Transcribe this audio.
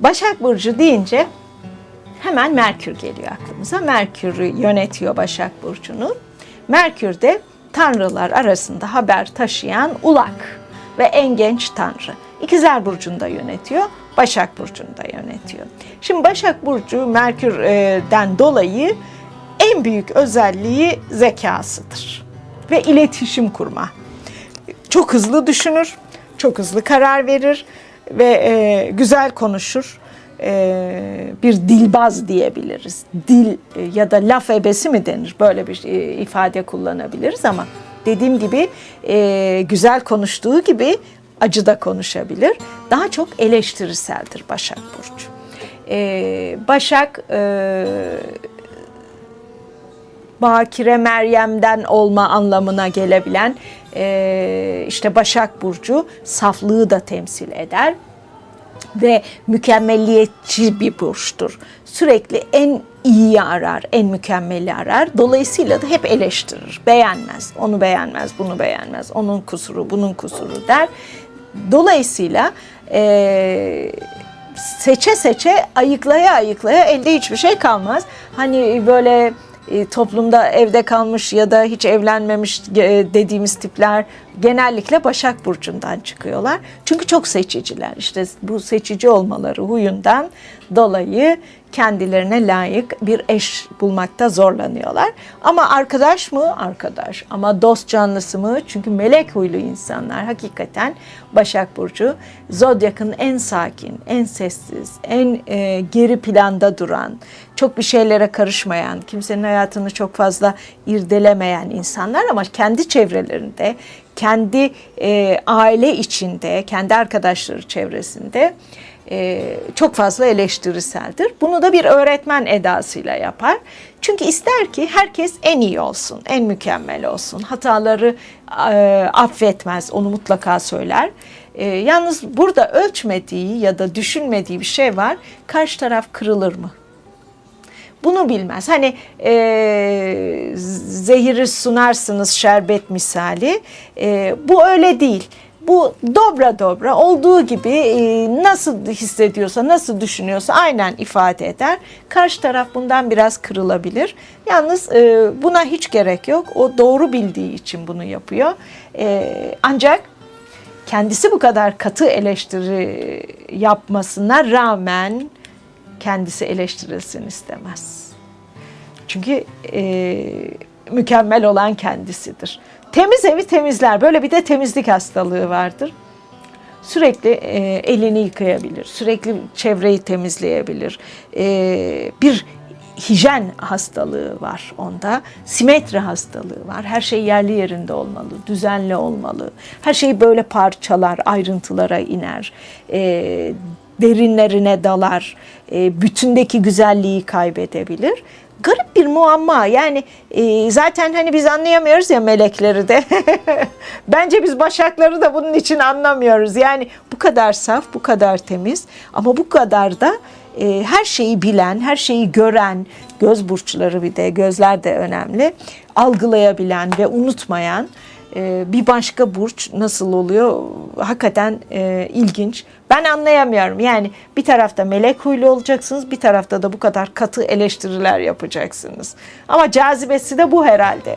Başak Burcu deyince hemen Merkür geliyor aklımıza. Merkür yönetiyor Başak Burcu'nu. Merkür de tanrılar arasında haber taşıyan ulak ve en genç tanrı. İkizler Burcu'nu da yönetiyor, Başak Burcu'nu da yönetiyor. Şimdi Başak Burcu Merkür'den dolayı en büyük özelliği zekasıdır ve iletişim kurma. Çok hızlı düşünür, çok hızlı karar verir ve e, güzel konuşur. E, bir dilbaz diyebiliriz. Dil e, ya da laf ebesi mi denir? Böyle bir e, ifade kullanabiliriz ama dediğim gibi e, güzel konuştuğu gibi acı da konuşabilir. Daha çok eleştiriseldir Başak Burcu. E, Başak e, Bakire Meryem'den olma anlamına gelebilen e, işte Başak Burcu saflığı da temsil eder ve mükemmelliyetçi bir burçtur. Sürekli en iyiyi arar, en mükemmeli arar. Dolayısıyla da hep eleştirir, beğenmez, onu beğenmez, bunu beğenmez, onun kusuru, bunun kusuru der. Dolayısıyla e, seçe seçe ayıklaya ayıklaya elde hiçbir şey kalmaz. Hani böyle toplumda evde kalmış ya da hiç evlenmemiş e, dediğimiz tipler genellikle Başak Burcu'ndan çıkıyorlar. Çünkü çok seçiciler. İşte bu seçici olmaları huyundan dolayı kendilerine layık bir eş bulmakta zorlanıyorlar. Ama arkadaş mı? Arkadaş. Ama dost canlısı mı? Çünkü melek huylu insanlar hakikaten Başak Burcu Zodyak'ın en sakin, en sessiz, en e, geri planda duran, çok bir şeylere karışmayan, kimsenin hayatını çok fazla irdelemeyen insanlar ama kendi çevrelerinde, kendi e, aile içinde, kendi arkadaşları çevresinde e, çok fazla eleştiriseldir. Bunu da bir öğretmen edasıyla yapar. Çünkü ister ki herkes en iyi olsun, en mükemmel olsun. Hataları e, affetmez, onu mutlaka söyler. E, yalnız burada ölçmediği ya da düşünmediği bir şey var. Karşı taraf kırılır mı? Bunu bilmez. Hani e, zehiri sunarsınız şerbet misali. E, bu öyle değil. Bu dobra dobra olduğu gibi e, nasıl hissediyorsa, nasıl düşünüyorsa aynen ifade eder. Karşı taraf bundan biraz kırılabilir. Yalnız e, buna hiç gerek yok. O doğru bildiği için bunu yapıyor. E, ancak kendisi bu kadar katı eleştiri yapmasına rağmen kendisi eleştirilsin istemez. Çünkü e, mükemmel olan kendisidir. Temiz evi temizler. Böyle bir de temizlik hastalığı vardır. Sürekli e, elini yıkayabilir, sürekli çevreyi temizleyebilir. E, bir hijyen hastalığı var onda. Simetri hastalığı var. Her şey yerli yerinde olmalı, düzenli olmalı. Her şey böyle parçalar, ayrıntılara iner. E, derinlerine dalar. E, bütündeki güzelliği kaybedebilir. Garip bir muamma. Yani e, zaten hani biz anlayamıyoruz ya melekleri de. Bence biz başakları da bunun için anlamıyoruz. Yani bu kadar saf, bu kadar temiz ama bu kadar da e, her şeyi bilen, her şeyi gören, göz burçları bir de gözler de önemli. Algılayabilen ve unutmayan bir başka burç nasıl oluyor? Hakikaten e, ilginç. Ben anlayamıyorum. Yani bir tarafta melek huylu olacaksınız, bir tarafta da bu kadar katı eleştiriler yapacaksınız. Ama cazibesi de bu herhalde.